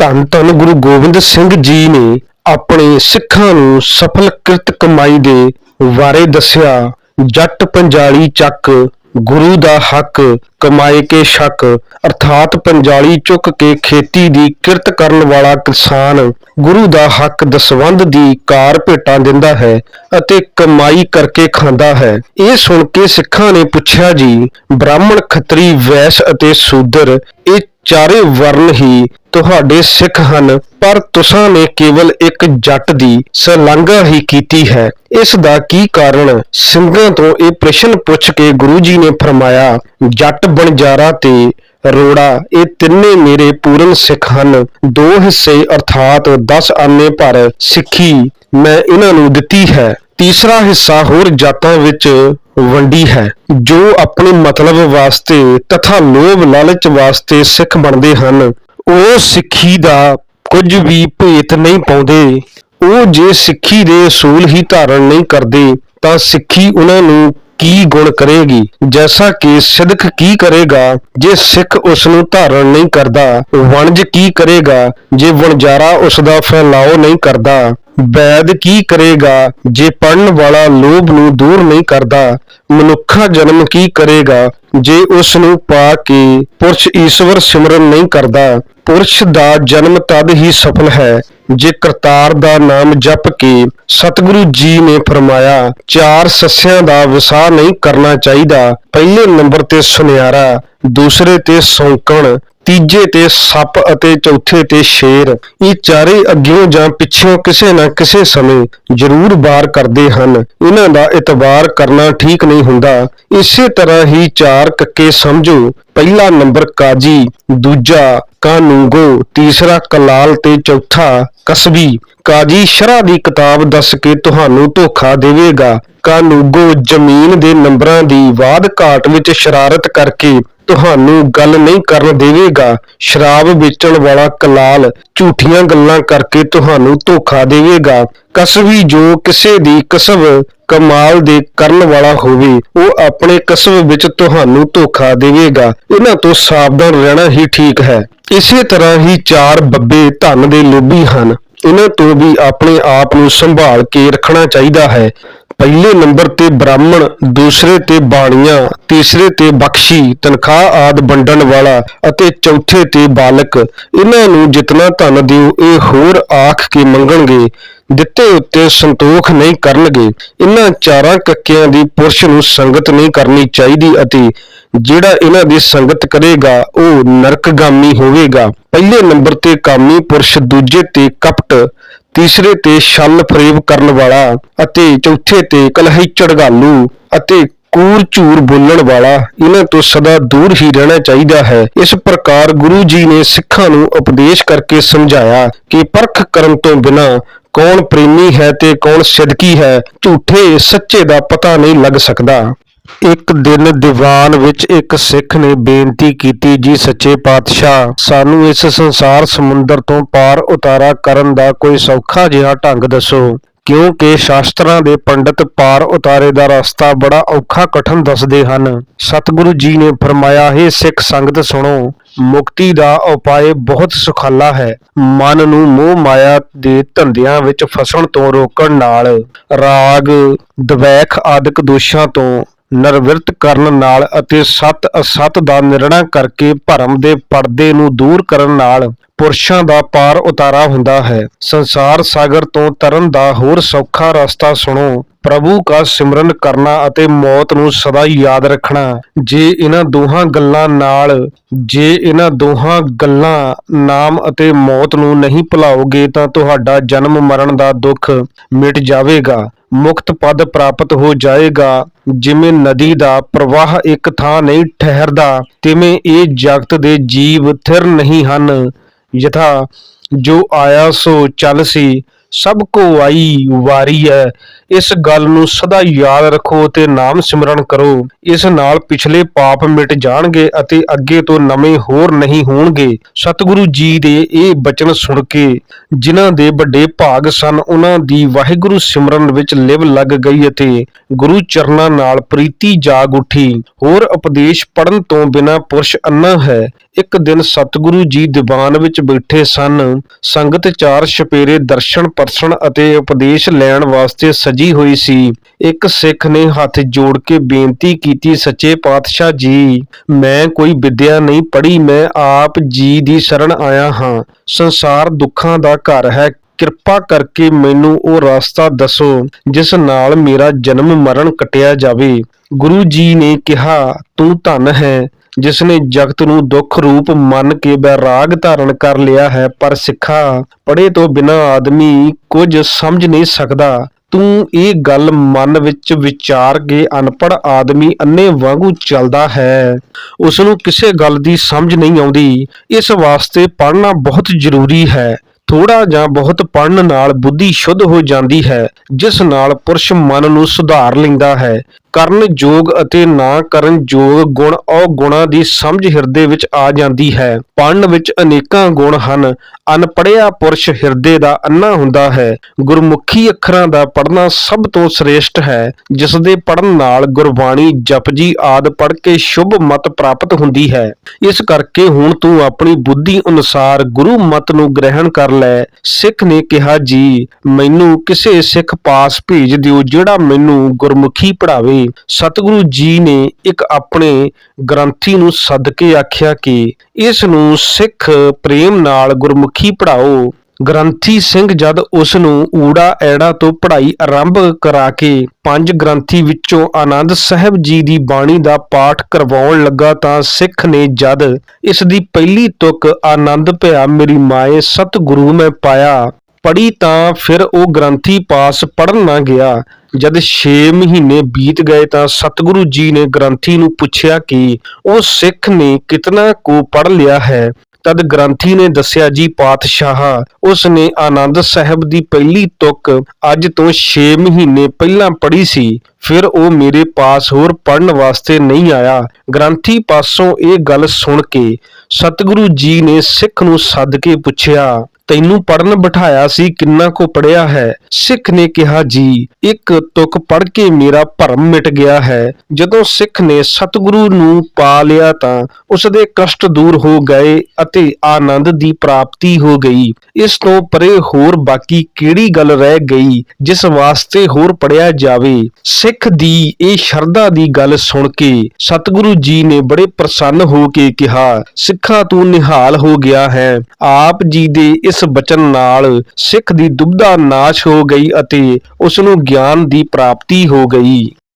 ਧੰਨ ਧੰਨ ਗੁਰੂ ਗੋਬਿੰਦ ਸਿੰਘ ਜੀ ਨੇ ਆਪਣੇ ਸਿੱਖਾਂ ਨੂੰ ਸਫਲ ਕਿਰਤ ਕਮਾਈ ਦੇ ਬਾਰੇ ਦੱਸਿਆ। ਜੱਟ ਪੰਜਾਲੀ ਚੱਕ, ਗੁਰੂ ਦਾ ਹੱਕ ਕਮਾਏ ਕੇ ਸ਼ੱਕ ਅਰਥਾਤ ਪੰਜਾਲੀ ਚੁੱਕ ਕੇ ਖੇਤੀ ਦੀ ਕਿਰਤ ਕਰਨ ਵਾਲਾ ਕਿਸਾਨ ਗੁਰੂ ਦਾ ਹੱਕ ਦਸਵੰਧ ਦੀ ਕਾਰ ਭੇਟਾਂ ਦਿੰਦਾ ਹੈ ਅਤੇ ਕਮਾਈ ਕਰਕੇ ਖਾਂਦਾ ਹੈ। ਇਹ ਸੁਣ ਕੇ ਸਿੱਖਾਂ ਨੇ ਪੁੱਛਿਆ ਜੀ, ਬ੍ਰਾਹਮਣ ਖੱਤਰੀ ਵੈਸ਼ ਅਤੇ ਸ਼ੂਦਰ, ਇਹ ਚਾਰੇ ਵਰਨ ਹੀ ਤੁਹਾਡੇ ਸਿੱਖ ਹਨ, ਪਰ ਤੁਸਾਂ ਨੇ ਕੇਵਲ ਇੱਕ ਜੱਟ ਦੀ ਸਲਾਂਘਾ ਹੀ ਕੀਤੀ ਹੈ। ਇਸ ਦਾ ਕੀ ਕਾਰਨ? ਸਿੰਘਾਂ ਤੋਂ ਇਹ ਪ੍ਰਸ਼ਨ ਪੁੱਛ ਕੇ ਗੁਰੂ ਜੀ ਨੇ ਫਰਮਾਇਆ, ਜੱਟ ਬਣਜਾਰਾ ਤੇ ਰੋੜਾ, ਇਹ ਤਿੰਨੇ ਮੇਰੇ ਪੂਰਨ ਸਿੱਖ ਹਨ। ਦੋ ਹਿੱਸੇ ਅਰਥਾਤ 10 ਆਨੇ ਭਰ ਸਿੱਖੀ ਮੈਂ ਇਹਨਾਂ ਨੂੰ ਦਿੱਤੀ ਹੈ। ਤੀਸਰਾ ਹਿੱਸਾ ਹੋਰ ਜਾਤਾਂ ਵਿੱਚ ਵੰਡੀ ਹੈ, ਜੋ ਆਪਣੇ ਮਤਲਬ ਵਾਸਤੇ ਤਥਾ ਲੋਭ ਲਾਲਚ ਵਾਸਤੇ ਸਿੱਖ ਬਣਦੇ ਹਨ। ਉਹ ਸਿੱਖੀ ਦਾ ਕੁਝ ਵੀ ਭੇਤ ਨਹੀਂ ਪਾਉਂਦੇ। ਉਹ ਜੇ ਸਿੱਖੀ ਦੇ ਅਸੂਲ ਹੀ ਧਾਰਨ ਨਹੀਂ ਕਰਦੇ, ਤਾਂ ਸਿੱਖੀ ਉਹਨਾਂ ਨੂੰ ਕੀ ਗੁਣ ਕਰੇਗੀ? ਜੈਸਾ ਕਿ ਸਿੱਖ ਕੀ ਕਰੇਗਾ, ਜੇ ਸਿੱਖ ਉਸ ਨੂੰ ਧਾਰਨ ਨਹੀਂ ਕਰਦਾ, ਵਣਜ ਕੀ ਕਰੇਗਾ, ਜੇ ਵਣਜਾਰਾ ਉਸ ਦਾ ਫੈਲਾਓ ਨਹੀਂ ਕਰਦਾ? ਵੈਦ ਕੀ ਕਰੇਗਾ, ਜੇ ਪੜਨ ਵਾਲਾ ਲੋਭ ਨੂੰ ਦੂਰ ਨਹੀਂ ਕਰਦਾ? ਮਨੁੱਖਾ ਜਨਮ ਕੀ ਕਰੇਗਾ, ਜੇ ਉਸ ਨੂੰ ਪਾ ਕੇ ਪੁਰਸ਼ ਈਸ਼ਵਰ ਸਿਮਰਨ ਨਹੀਂ ਕਰਦਾ? ਪੁਰਸ਼ ਦਾ ਜਨਮ ਤਦ ਹੀ ਸਫਲ ਹੈ ਜੇ ਕਰਤਾਰ ਦਾ ਨਾਮ ਜਪ ਕੇ ਸਤਿਗੁਰੂ ਜੀ ਨੇ ਫਰਮਾਇਆ, ਚਾਰ ਸੱਸਿਆਂ ਦਾ ਵਿਸਾਹ ਨਹੀਂ ਕਰਨਾ ਚਾਹੀਦਾ। ਪਹਿਲੇ ਨੰਬਰ ਤੇ ਸੁਨਿਆਰਾ, ਦੂਸਰੇ ਤੇ ਸੌਂਕਣ, ਤੀਜੇ ਤੇ ਸੱਪ ਅਤੇ ਚੌਥੇ ਤੇ ਸ਼ੇਰ। ਇਹ ਚਾਰੇ ਅੱਗਿਓਂ ਜਾਂ ਪਿੱਛੋਂ ਕਿਸੇ ਨਾ ਕਿਸੇ ਸਮੇਂ ਜ਼ਰੂਰ ਵਾਰ ਕਰਦੇ ਹਨ। ਇਹਨਾਂ ਦਾ ਇਤਬਾਰ ਕਰਨਾ ਠੀਕ ਨਹੀਂ ਹੁੰਦਾ। ਇਸੇ ਤਰ੍ਹਾਂ ਹੀ ਚਾਰ ਕੱਕੇ ਸਮਝੋ। ਪਹਿਲਾ ਨੰਬਰ ਕਾਜੀ, ਦੂਜਾ ਕਾਨੂੰਗੋ ਤੀਸਰਾ ਕਲਾਲ ਤੇ ਚੌਥਾ ਕਸਬੀ। ਕਾਜੀ ਸ਼ਰ੍ਹਾ ਦੀ ਕਿਤਾਬ ਦੱਸ ਕੇ ਤੁਹਾਨੂੰ ਧੋਖਾ ਦੇਵੇਗਾ। ਕਾਨੂੰਗੋ ਜ਼ਮੀਨ ਦੇ ਨੰਬਰਾਂ ਦੀ ਵਾਧ ਘਾਟ ਵਿੱਚ ਸ਼ਰਾਰਤ ਕਰਕੇ ਤੁਹਾਨੂੰ ਗੱਲ ਨਹੀਂ ਕਰਨ ਦੇਵੇਗਾ। ਸ਼ਰਾਬ ਵੇਚਣ ਵਾਲਾ ਕਲਾਲ ਝੂਠੀਆਂ ਗੱਲਾਂ ਕਰਕੇ ਤੁਹਾਨੂੰ ਧੋਖਾ ਦੇਵੇਗਾ। ਕਸਬੀ ਜੋ ਕਿਸੇ ਦੀ ਕਸਬ ਕਮਾਲ ਦੇ ਕਰਨ ਵਾਲਾ ਹੋਵੇ, ਉਹ ਆਪਣੇ ਕਸਬ ਵਿੱਚ ਤੁਹਾਨੂੰ ਧੋਖਾ ਦੇਵੇਗਾ। ਇਹਨਾਂ ਤੋਂ ਸਾਵਧਾਨ ਰਹਿਣਾ ਹੀ ਠੀਕ ਹੈ। ਇਸੇ ਤਰ੍ਹਾਂ ਹੀ ਚਾਰ ਬੱਬੇ ਧਨ ਦੇ ਲੋਭੀ ਹਨ। ਇਹਨਾਂ ਤੋਂ ਵੀ ਆਪਣੇ ਆਪ ਨੂੰ ਸੰਭਾਲ ਕੇ ਰੱਖਣਾ ਚਾਹੀਦਾ ਹੈ। ਪਹਿਲੇ ਨੰਬਰ ਤੇ ਬ੍ਰਾਹਮਣ, ਦੂਸਰੇ ਤੇ ਬਾਣੀਆਂ, ਤੀਸਰੇ ਤੇ ਬਖਸ਼ੀ, ਤਨਖਾਹ ਆਦ ਵੰਡਣ ਵਾਲਾ ਅਤੇ ਚੌਥੇ ਤੇ ਬਾਲਕ, ਇਹਨਾਂ ਨੂੰ ਜਿਤਨਾ ਧਨ ਦਿਓ, ਇਹ ਹੋਰ ਆਖ ਕੇ ਮੰਗਣਗੇ। ਦਿੱਤੇ ਉੱਤੇ ਸੰਤੋਖ ਨਹੀਂ ਕਰਨਗੇ। ਇਹਨਾਂ ਚਾਰਾਂ ਕੱਕਿਆਂ ਦੀ ਪੁਰਸ਼ ਨੂੰ ਸੰਗਤ ਨਹੀਂ ਕਰਨੀ ਚਾਹੀਦੀ ਅਤੇ ਜਿਹੜਾ ਇਹਨਾਂ ਦੀ ਸੰਗਤ ਕਰੇਗਾ, ਉਹ ਨਰਕਗਾਮੀ ਹੋਵੇਗਾ। ਪਹਿਲੇ ਨੰਬਰ ਤੇ ਕਾਮੀ ਪੁਰਸ਼, ਦੂਜੇ ਤੇ ਕਪਟ, ਤੀਸਰੇ ਤੇ ਛਲ ਫਰੇਬ ਕਰਨ ਵਾਲਾ ਅਤੇ ਚੌਥੇ ਤੇ ਕਲਹੀ ਚੜਗਾਲੂ ਅਤੇ ਕੂਰ ਝੂਰ ਬੋਲਣ ਵਾਲਾ ਇਹਨਾਂ ਤੋਂ ਸਦਾ ਦੂਰ ਹੀ ਰਹਿਣਾ ਚਾਹੀਦਾ ਹੈ। ਇਸ ਪ੍ਰਕਾਰ ਗੁਰੂ ਜੀ ਨੇ ਸਿੱਖਾਂ ਨੂੰ ਉਪਦੇਸ਼ ਕਰਕੇ ਸਮਝਾਇਆ ਕਿ ਪਰਖ ਕਰਨ ਤੋਂ ਬਿਨਾ ਕੌਣ ਪ੍ਰੇਮੀ ਹੈ ਤੇ ਕੌਣ ਸਿਦਕੀ ਹੈ, ਝੂਠੇ ਸੱਚੇ ਦਾ ਪਤਾ ਨਹੀਂ ਲੱਗ ਸਕਦਾ। ਇੱਕ ਦਿਨ ਦੀਵਾਨ ਵਿੱਚ ਇੱਕ ਸਿੱਖ ਨੇ ਬੇਨਤੀ ਕੀਤੀ, ਜੀ ਸੱਚੇ ਪਾਤਸ਼ਾਹ, ਸਾਨੂੰ ਇਸ ਸੰਸਾਰ ਸਮੁੰਦਰ ਤੋਂ ਪਾਰ ਉਤਾਰਾ ਕਰਨ ਦਾ ਕੋਈ ਸੌਖਾ ਜਿਹਾ ਢੰਗ ਦੱਸੋ। ਕਿਉਂਕਿ ਸ਼ਾਸਤਰਾਂ ਦੇ ਪੰਡਿਤ ਪਾਰ ਉਤਾਰੇ ਦਾ ਰਸਤਾ ਬੜਾ ਔਖਾ ਕਠਨ ਦੱਸਦੇ ਹਨ। ਸਤਿਗੁਰੂ ਜੀ ਨੇ ਫਰਮਾਇਆ, ਹੈ ਸਿੱਖ ਸੰਗਤ, ਸੁਣੋ, ਮੁਕਤੀ ਦਾ ਉਪਾਅ ਬਹੁਤ ਸੁਖਾਲਾ ਹੈ। ਮਨ ਨੂੰ ਮੋਹ ਮਾਇਆ ਦੇ ਧੰਦਿਆਂ ਵਿੱਚ ਫਸਣ ਤੋਂ ਰੋਕਣ ਨਾਲ ਰਾਗ, ਦਵੈਖ ਆਦਿਕ ਦੋਸ਼ਾਂ ਤੋਂ ਨਿਰਵਿਰਤ ਕਰਨ ਨਾਲ ਅਤੇ ਸਤ ਅਸਤ ਦਾ ਨਿਰਣਾ ਕਰਕੇ ਭਰਮ ਦੇ ਪਰਦੇ ਨੂੰ ਦੂਰ ਕਰਨ ਨਾਲ ਪੁਰਸ਼ਾਂ ਦਾ ਪਾਰ ਉਤਾਰਾ ਹੁੰਦਾ ਹੈ। ਸੰਸਾਰ ਸਾਗਰ ਤੋਂ ਤਰਨ ਦਾ ਹੋਰ ਸੌਖਾ ਰਸਤਾ ਸੁਣੋ। ਪ੍ਰਭੂ ਦਾ ਸਿਮਰਨ ਕਰਨਾ ਅਤੇ ਮੌਤ ਨੂੰ ਸਦਾ ਯਾਦ ਰੱਖਣਾ। ਜੇ ਇਹਨਾਂ ਦੋਹਾਂ ਗੱਲਾਂ ਨਾਲ, ਜੇ ਇਹਨਾਂ ਦੋਹਾਂ ਗੱਲਾਂ ਨਾਮ ਅਤੇ ਮੌਤ ਨੂੰ ਨਹੀਂ ਭੁਲਾਓਗੇ ਤਾਂ ਤੁਹਾਡਾ ਜਨਮ ਮਰਨ ਦਾ ਦੁੱਖ ਮਿਟ ਜਾਵੇਗਾ। ਮੁਕਤ ਪਦ ਪ੍ਰਾਪਤ ਹੋ ਜਾਏਗਾ। ਜਿਵੇਂ ਨਦੀ ਦਾ ਪ੍ਰਵਾਹ ਇੱਕ ਥਾਂ ਨਹੀਂ ਠਹਿਰਦਾ, ਤਿਵੇਂ ਇਹ ਜਗਤ ਦੇ ਜੀਵ ਥਿਰ ਨਹੀਂ ਹਨ। ਯਥਾ, ਜੋ ਆਇਆ ਸੋ ਚੱਲ ਸੀ, ਸਭ ਕੋ ਆਈ ਵਾਰੀ ਹੈ ਇਸ ਗੱਲ ਨੂੰ ਸਦਾ ਯਾਦ ਰੱਖੋ ਤੇ ਨਾਮ ਸਿਮਰਨ ਕਰੋ। ਇਸ ਨਾਲ ਪਿਛਲੇ ਪਾਪ ਮਿਟ ਜਾਣਗੇ ਅਤੇ ਅੱਗੇ ਤੋਂ ਨਵੇਂ ਹੋਰ ਨਹੀਂ ਹੋਣਗੇ। ਸਤਿਗੁਰੂ ਜੀ ਦੇ ਇਹ ਬਚਨ ਸੁਣ ਕੇ ਜਿਨ੍ਹਾਂ ਦੇ ਵੱਡੇ ਭਾਗ ਸਨ, ਉਹਨਾਂ ਦੀ ਵਾਹਿਗੁਰੂ ਸਿਮਰਨ ਵਿੱਚ ਲਿਵ ਲੱਗ ਗਈ ਅਤੇ ਗੁਰੂ ਚਰਨਾਂ ਨਾਲ ਪ੍ਰੀਤੀ ਜਾਗ ਉੱਠੀ। ਹੋਰ ਉਪਦੇਸ਼ ਪੜਨ ਤੋਂ ਬਿਨਾ ਪੁਰਸ਼ ਅੰਨਾ ਹੈ। ਇੱਕ ਦਿਨ ਸਤਿਗੁਰੂ ਜੀ ਦੀਵਾਨ ਵਿੱਚ ਬੈਠੇ ਸਨ। ਸੰਗਤ ਚਾਰ ਛਪੇਰੇ ਦਰਸ਼ਨ ਪਰਸਣ ਅਤੇ ਉਪਦੇਸ਼ ਲੈਣ ਵਾਸਤੇ ਸਜ ਹੋਈ ਸੀ। ਇੱਕ ਸਿੱਖ ਨੇ ਹੱਥ ਜੋੜ ਕੇ ਬੇਨਤੀ ਕੀਤੀ, ਸੱਚੇ ਪਾਤਸ਼ਾਹ ਜੀ, ਮੈਂ ਕੋਈ ਵਿਦਿਆ ਨਹੀਂ ਪੜ੍ਹੀ, ਮੈਂ ਆਪ ਜੀ ਦੀ ਸ਼ਰਨ ਆਇਆ ਹਾਂ। ਸੰਸਾਰ ਦੁੱਖਾਂ ਦਾ ਘਰ ਹੈ। ਕਿਰਪਾ ਕਰਕੇ ਮੈਨੂੰ ਉਹ ਰਸਤਾ ਦੱਸੋ, ਜਿਸ ਨਾਲ ਮੇਰਾ ਜਨਮ ਮਰਨ ਕਟਿਆ ਜਾਵੇ। ਗੁਰੂ ਜੀ ਨੇ ਕਿਹਾ, ਤੂੰ ਧਨ ਹੈ ਜਿਸ ਨੇ ਜਗਤ ਨੂੰ ਦੁੱਖ ਰੂਪ ਮੰਨ ਕੇ ਬੈਰਾਗ ਧਾਰਨ ਕਰ ਲਿਆ ਹੈ, ਪਰ ਸਿੱਖਾ ਪੜੇ ਤੋਂ ਬਿਨਾ ਆਦਮੀ ਕੁਝ ਸਮਝ ਨਹੀਂ ਸਕਦਾ। ਤੂੰ ਇਹ ਗੱਲ ਮਨ ਵਿੱਚ ਵਿਚਾਰ ਕੇ ਅਨਪੜ ਆਦਮੀ ਅੰਨੇ ਵਾਂਗੂ ਚੱਲਦਾ ਹੈ। ਉਸ ਨੂੰ ਕਿਸੇ ਗੱਲ ਦੀ ਸਮਝ ਨਹੀਂ ਆਉਂਦੀ। ਇਸ ਵਾਸਤੇ ਪੜ੍ਹਨਾ ਬਹੁਤ ਜ਼ਰੂਰੀ ਹੈ। ਥੋੜਾ ਜਾਂ ਬਹੁਤ ਪੜਨ ਨਾਲ ਬੁੱਧੀ ਸ਼ੁੱਧ ਹੋ ਜਾਂਦੀ ਹੈ, ਜਿਸ ਨਾਲ ਪੁਰਸ਼ ਮਨ ਨੂੰ ਸੁਧਾਰ ਲੈਂਦਾ ਹੈ। ਕਰਨ ਯੋਗ ਅਤੇ ਨਾ ਕਰਨ ਯੋਗ ਗੁਣ ਔਗੁਣਾਂ ਦੀ ਸਮਝ ਹਿਰਦੇ ਵਿੱਚ ਆ ਜਾਂਦੀ ਹੈ। ਪੜਨ ਵਿੱਚ ਅਨੇਕਾਂ ਗੁਣ ਹਨ। ਅਨਪੜਿਆ ਪੁਰਸ਼ ਹਿਰਦੇ ਦਾ ਅੰਨਾ ਹੁੰਦਾ ਹੈ। ਗੁਰਮੁਖੀ ਅੱਖਰਾਂ ਦਾ ਪੜਨਾ ਸਭ ਤੋਂ ਸ੍ਰੇਸ਼ਟ ਹੈ। ਜਿਸ ਦੇ ਪੜਨ ਨਾਲ ਗੁਰਬਾਣੀ, ਜਪਜੀ ਆਦ ਪੜ ਕੇ ਸ਼ੁਭ ਮਤ ਪ੍ਰਾਪਤ ਹੁੰਦੀ ਹੈ। ਇਸ ਕਰਕੇ ਹੁਣ ਤੂੰ ਆਪਣੀ ਬੁੱਧੀ ਅਨੁਸਾਰ ਗੁਰੂ ਮਤ ਨੂੰ ਗ੍ਰਹਿਣ ਕਰ ਲੈ। ਸਿੱਖ ਨੇ ਕਿਹਾ, ਜੀ, ਮੈਨੂੰ ਕਿਸੇ ਸਿੱਖ ਪਾਸ ਭੇਜ ਦਿਓ ਜਿਹੜਾ ਮੈਨੂੰ ਗੁਰਮੁਖੀ ਪੜਾਵੇ ਸਤਿਗੁਰੂ ਜੀ ਨੇ ਇੱਕ ਆਪਣੇ ਗ੍ਰੰਥੀ ਨੂੰ ਸੱਦ ਆਖਿਆ ਕਿ ਇਸ ਨੂੰ ਸਿੱਖ ਪ੍ਰੇਮ ਨਾਲ ਗੁਰਮੁਖੀ ਪੜਾਓ ਗ੍ਰੰਥੀ ਸਿੰਘ ਜਦ ਉਸ ਨੂੰ ਊੜਾ ਐੜਾ ਤੋਂ ਪੜ੍ਹਾਈ ਆਰੰਭ ਕਰਾ ਕੇ ਪੰਜ ਗ੍ਰੰਥੀ ਵਿੱਚੋਂ ਆਨੰਦ ਸਾਹਿਬ ਜੀ ਦੀ ਬਾਣੀ ਦਾ ਪਾਠ ਕਰਵਾਉਣ ਲੱਗਾ ਤਾਂ ਸਿੱਖ ਨੇ ਜਦ ਇਸ ਦੀ ਪਹਿਲੀ ਤੁਕ ਆਨੰਦ ਭਇਆ ਮੇਰੀ ਮਾਏ ਸਤਿਗੁਰੂ ਮੈਂ ਪਾਇਆ। ਪੜੀ ਤਾਂ ਫਿਰ ਉਹ ਗ੍ਰੰਥੀ ਪਾਸ ਪੜਨ ਨਾ ਗਿਆ। ਜਦ 6 ਮਹੀਨੇ ਬੀਤ ਗਏ ਤਾਂ ਸਤਿਗੁਰੂ ਜੀ ਨੇ ਗ੍ਰੰਥੀ ਨੂੰ ਪੁੱਛਿਆ ਕਿ ਉਹ ਸਿੱਖ ਨੇ ਕਿਤਨਾ ਕੋ ਪੜ ਲਿਆ ਹੈ? ਤਦ ਗ੍ਰੰਥੀ ਨੇ ਦੱਸਿਆ, ਜੀ ਪਾਤਸ਼ਾਹ, ਉਸ ਨੇ ਆਨੰਦ ਸਾਹਿਬ ਦੀ ਪਹਿਲੀ ਤੁਕ ਅੱਜ ਤੋਂ 6 ਮਹੀਨੇ ਪਹਿਲਾਂ ਪੜ੍ਹੀ ਸੀ। ਫਿਰ ਉਹ ਮੇਰੇ ਪਾਸ ਹੋਰ ਪੜਨ ਵਾਸਤੇ ਨਹੀਂ ਆਇਆ। ਗ੍ਰੰਥੀ ਪਾਸੋਂ ਇਹ ਗੱਲ ਸੁਣ ਕੇ ਸਤਿਗੁਰੂ ਜੀ ਨੇ ਸਿੱਖ ਨੂੰ ਸੱਦ ਕੇ ਪੁੱਛਿਆ ਤੈਨੂੰ ਪੜਨ ਬਿਠਾਇਆ ਸੀ, ਕਿੰਨਾ ਕੋ ਪੜਿਆ ਹੈ? ਸਿੱਖ ਨੇ ਕਿਹਾ, ਜੀ, ਇੱਕ ਤੁਕ ਪੜ ਕੇ ਮੇਰਾ ਭਰਮ ਮਿਟ ਗਿਆ ਹੈ। ਜਦੋਂ ਸਿੱਖ ਨੇ ਸਤਿਗੁਰੂ ਨੂੰ ਪਾ ਲਿਆ ਤਾਂ ਉਸ ਦੇ ਕਸ਼ਟ ਦੂਰ ਹੋ ਗਏ ਅਤੇ ਆਨੰਦ ਦੀ ਪ੍ਰਾਪਤੀ ਹੋ ਗਈ। ਇਸ ਤੋਂ ਪਰੇ ਹੋਰ ਬਾਕੀ ਕਿਹੜੀ ਗੱਲ ਰਹਿ ਗਈ, ਜਿਸ ਵਾਸਤੇ ਹੋਰ ਪੜਿਆ ਜਾਵੇ? ਸਿੱਖ ਦੀ ਇਹ ਸ਼ਰਧਾ ਦੀ ਗੱਲ ਸੁਣ ਕੇ ਸਤਿਗੁਰੂ ਜੀ ਨੇ ਬੜੇ ਪ੍ਰਸੰਨ ਹੋ ਕੇ ਕਿਹਾ, ਸਿੱਖਾ ਤੂੰ ਨਿਹਾਲ ਹੋ ਗਿਆ ਹੈ। ਆਪ ਜੀ ਦੇ ਇਸ ਬਚਨ ਨਾਲ ਸਿੱਖ ਦੀ ਦੁਬਧਾ ਨਾਸ਼ ਹੋ ਗਈ ਅਤੇ ਉਸ ਨੂੰ ਗਿਆਨ ਦੀ ਪ੍ਰਾਪਤੀ ਹੋ ਗਈ।